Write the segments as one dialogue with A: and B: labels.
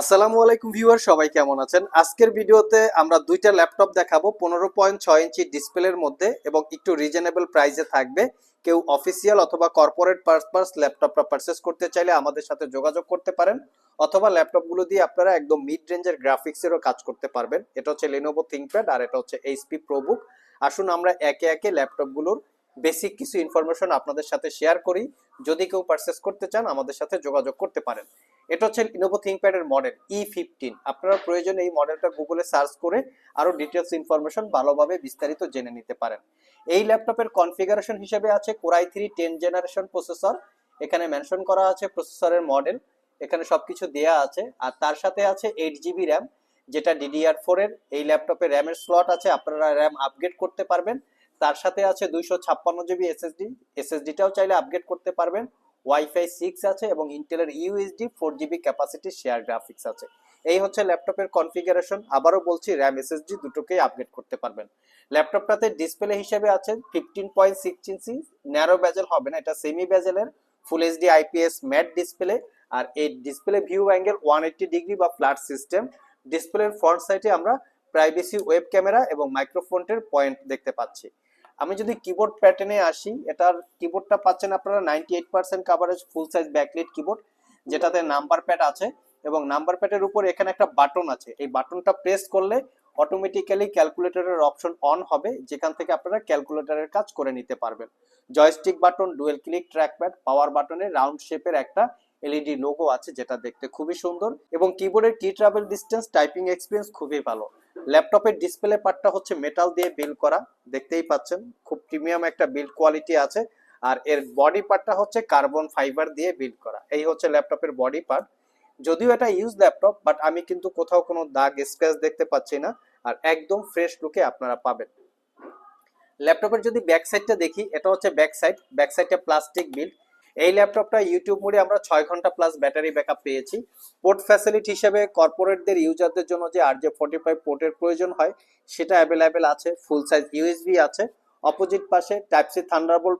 A: আসসালামু আলাইকুম ভিউয়ার, সবাই কেমন আছেন? আজকের ভিডিওতে আমরা দুইটা ল্যাপটপ দেখাবো, পনেরো পয়েন্ট ছয় ইঞ্চি ডিসপ্লের মধ্যে এবং একটু রিজনেবল প্রাইসে থাকবে। কেউ অফিসিয়াল অথবা কর্পোরেট পারপাস ল্যাপটপটা পারচেস করতে চাইলে আমাদের সাথে যোগাযোগ করতে পারেন, অথবা ল্যাপটপগুলো দিয়ে আপনারা একদম মিড রেঞ্জের গ্রাফিক্সেরও কাজ করতে পারবেন। এটা হচ্ছে লেনোভো থিঙ্কপ্যাড আর এটা হচ্ছে এইচপি প্রোবুক আসুন আমরা একে একে ল্যাপটপগুলোর বেসিক কিছু ইনফরমেশন আপনাদের সাথে শেয়ার করি। যদি কেউ পারচেস করতে চান, আমাদের সাথে যোগাযোগ করতে পারেন। এটা হচ্ছে লিনোভো থিঙ্কপ্যাডের মডেল ই ফিফটিন আপনারা প্রয়োজনে এই মডেলটা গুগলে সার্চ করে আরও ডিটেলস ইনফরমেশন ভালোভাবে বিস্তারিত জেনে নিতে পারেন। এই ল্যাপটপের কনফিগারেশন হিসেবে আছে core i three ten generation processor এখানে মেনশন করা আছে প্রসেসরের মডেল এখানে সবকিছু দেয়া আছে। আর তার সাথে আছে এইট জিবি র্যাম যেটা ডিডিআর ফোর এর। এই ল্যাপটপে র্যামের স্লট আছে, আপনারা র্যাম আপগ্রেড করতে পারবেন। তার সাথে আছে দুইশো ছাপ্পান্ন জিবি এসএসডি এসএসডিটাও চাইলে আপগ্রেড করতে পারবেন। ওয়াইফাই সিক্স আছে এবং ইন্টেলের UHD four GB capacity share graphics আছে। এই হচ্ছে ল্যাপটপের কনফিগারেশন আবারও বলছি র্যাম এসএসডি দুটোকেই আপগ্রেড করতে পারবেন। ল্যাপটপটাতে ডিসপ্লে হিসেবে আছে fifteen point six inch narrow bezel হবে না, এটা semi ব্যাজেলের full HD IPS matte display আর এই display view angle one eighty degree বা ফ্ল্যাট সিস্টেম ডিসপ্লের ফ্রন্ট সাইডে আমরা প্রাইভেসি ওয়েব ক্যামেরা এবং মাইক্রোফোনের পয়েন্ট দেখতে পাচ্ছি। আমি যদি কিবোর্ড প্যাটার্নে আসি, এটার কিবোর্ডটা পাচ্ছেন আপনারা ninety eight percent coverage full size backlit keyboard যেটাতে নাম্বার প্যাড আছে এবং নাম্বার প্যাডের উপর এখানে একটা বাটন আছে। এই বাটনটা প্রেস করলে অটোমেটিক্যালি ক্যালকুলেটরের অপশন অন হবে, যেখান থেকে আপনারা ক্যালকুলেটরের কাজ করে নিতে পারবেন। Joystick button dual click trackpad power বাটনে রাউন্ড শেপের একটা এলইডি লোগো আছে, যেটা দেখতে খুবই সুন্দর এবং কিবোর্ডের কি ট্রাভেল ডিস্টেন্স টাইপিং এক্সপিরিয়েন্স খুবই ভালো। ল্যাপটপের ডিসপ্লে পার্টটা হচ্ছে মেটাল দিয়ে বিল্ড করা, দেখতেই পাচ্ছেন, খুব প্রিমিয়াম একটা বিল্ড কোয়ালিটি আছে। আর এর বডি পার্টটা হচ্ছে কার্বন ফাইবার দিয়ে বিল্ড করা। এই হচ্ছে ল্যাপটপের বডি পার্ট যদিও এটা ইউজ ল্যাপটপ বাট আমি কিন্তু কোথাও কোনো দাগ স্ক্র্যাচ দেখতে পাচ্ছি না। আর একদম ফ্রেশ লুকে আপনারা পাবেন। ল্যাপটপের যদি ব্যাক সাইডটা দেখি, এটা হচ্ছে ব্যাক সাইড ব্যাক সাইডটা প্লাস্টিক বিল্ড এই ল্যাপটপটা ইউটিউব মোডে আমরা ছয় ঘণ্টা প্লাস ব্যাটারি ব্যাকআপ পেয়েছি। পোর্ট ফ্যাসিলিটি হিসেবে কর্পোরেটদের ইউজারদের জন্য যে আর জে ফোর্টি ফাইভ পোর্টের প্রয়োজন হয়, সেটা অ্যাভেলেবেল আছে ফুল সাইজ ইউএসবি আছে। অপোজিট পাশে টাইপ সি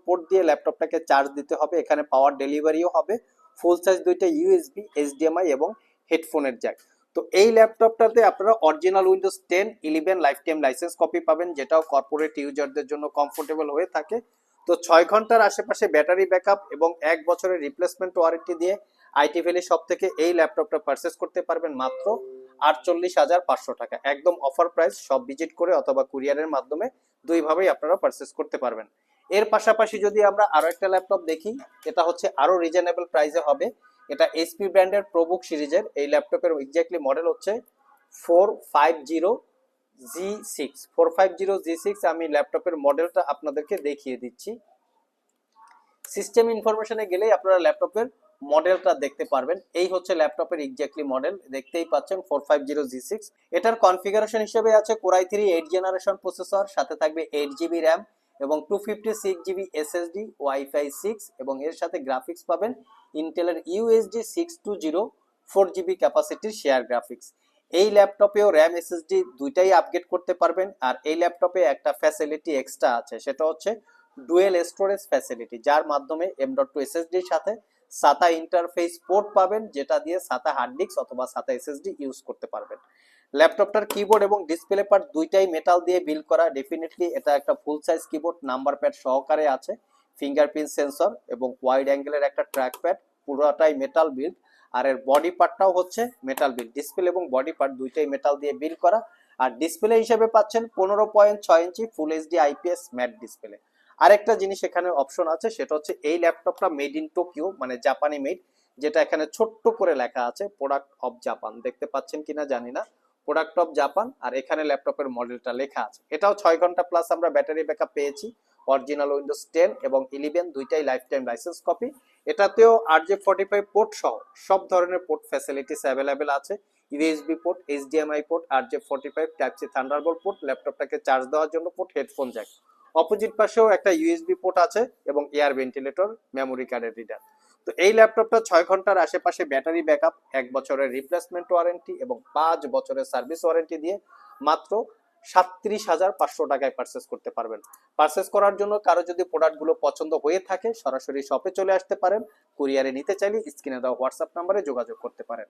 A: পোর্ট দিয়ে ল্যাপটপটাকে চার্জ দিতে হবে, এখানে পাওয়ার ডেলিভারিও হবে। ফুল সাইজ দুইটা ইউএসবি এইচডিএমআই এবং হেডফোনের জ্যাক তো এই ল্যাপটপটাতে আপনারা original Windows ten eleven life time licence copy পাবেন, যেটাও কর্পোরেট ইউজারদের জন্য কমফোর্টেবল হয়ে থাকে। তো ছয় ঘণ্টার আশেপাশে ব্যাটারি ব্যাকআপ এবং এক বছরের রিপ্লেসমেন্ট ওয়ারেন্টি দিয়ে আইটি ভ্যালি সব থেকে এই ল্যাপটপটা পারচেস করতে পারবেন মাত্র আটচল্লিশ হাজার পাঁচশো টাকা। একদম অফার প্রাইস সব ভিজিট করে অথবা কুরিয়ারের মাধ্যমে দুইভাবেই আপনারা পারচেস করতে পারবেন। এর পাশাপাশি যদি আমরা আরও একটা ল্যাপটপ দেখি, এটা হচ্ছে আরও রিজনেবল প্রাইসে হবে। এটা এইচপি ব্র্যান্ডের প্রবুক সিরিজের। এই ল্যাপটপের এক্স্যাক্টলি মডেল হচ্ছে four five zero G six four five zero G six আমি ল্যাপটপের মডেলটা আপনাদেরকে দেখিয়ে দিচ্ছি। সিস্টেম ইনফরমেশনে গেলেই আপনারা ল্যাপটপের মডেলটা দেখতে পারবেন। এই হচ্ছে ল্যাপটপের এক্স্যাক্টলি মডেল দেখতেই পাচ্ছেন four five zero G six এটার কনফিগারেশন হিসেবে আছে core i three eight generation processor সাথে থাকবে এইট জিবি র্যাম এবং two fifty six GB SSD WiFi six এবং এর সাথে গ্রাফিক্স পাবেন। ইন্টেলের UHD six two zero four GB ক্যাপাসিটির share graphics এই ল্যাপটপেও র্যাম এসএসডি দুইটাই আপগ্রেড করতে পারবেন, আর এই ল্যাপটপে একটা ফ্যাসিলিটি এক্সট্রা আছে, সেটা হচ্ছে ডুয়েল স্টোরেজ ফ্যাসিলিটি যার মাধ্যমে এম ডট টু এসএসডির সাথে সাতা ইন্টারফেস পোর্ট পাবেন, যেটা দিয়ে সাতা হার্ড ডিস্ক অথবা সাতা এসএসডি ইউজ করতে পারবেন। ল্যাপটপটার কিবোর্ড এবং ডিসপ্লে পার্ট দুইটাই মেটাল দিয়ে বিল করা ডেফিনেটলি এটা একটা full size keyboard number pad সহকারে আছে ফিঙ্গারপ্রিন্ট সেন্সর এবং ওয়াইড অ্যাঙ্গেলের একটা ট্র্যাক প্যাড পুরোটাই মেটাল বিল্ড আর এর বডি পার্টটাও হচ্ছে মেটাল বিল ডিসপ্লে এবং বডি পার্ট দুইটাই মেটাল দিয়ে বিল করা। আর ডিসপ্লে হিসেবে পাচ্ছেন পনেরো পয়েন্ট ছয় inch full HD IPS matte display আরেকটা জিনিস এখানে অপশন আছে, সেটা হচ্ছে এই ল্যাপটপটা মেড ইন টোকিও মানে জাপানি মেড যেটা এখানে ছোট্ট করে লেখা আছে প্রোডাক্ট অফ জাপান দেখতে পাচ্ছেন কিনা জানি না। প্রোডাক্ট অফ জাপান আর এখানে ল্যাপটপের মডেলটা লেখা আছে। এটাও ছয় ঘণ্টা প্লাস আমরা ব্যাটারি ব্যাকআপ পেয়েছি। অরিজিনাল উইন্ডোজ টেন এবং ইলেভেন দুইটাই লাইফ টাইম লাইসেন্স কপি এটাতেও R J forty five port সহ সব ধরনের পোর্ট ফ্যাসিলিটিস অ্যাভেলেবেল আছে। USB port HDMI port R J forty five type C Thunderbolt port ল্যাপটপটাকে charge দেওয়ার জন্য পোর্ট হেডফোন জ্যাক অপোজিট পাশেও একটা ইউএসবি পোর্ট আছে এবং এয়ার ভেন্টিলেটর মেমোরি কার্ডের রিডার তো এই ল্যাপটপটা ছয় ঘণ্টার আশেপাশে ব্যাটারি ব্যাকআপ এক বছরের রিপ্লেসমেন্ট ওয়ারেন্টি এবং পাঁচ বছরের সার্ভিস ওয়ারেন্টি দিয়ে মাত্র সাতত্রিশ হাজার পাঁচশো টাকায় পারচেস করতে পারবেন। পারচেস করার জন্য কারও যদি প্রোডাক্টগুলো পছন্দ হয়ে থাকে, সরাসরি শপে চলে আসতে পারেন। কুরিয়ারে নিতে চাইলে স্ক্রিনে দেওয়া হোয়াটসঅ্যাপ নাম্বারে যোগাযোগ করতে পারেন।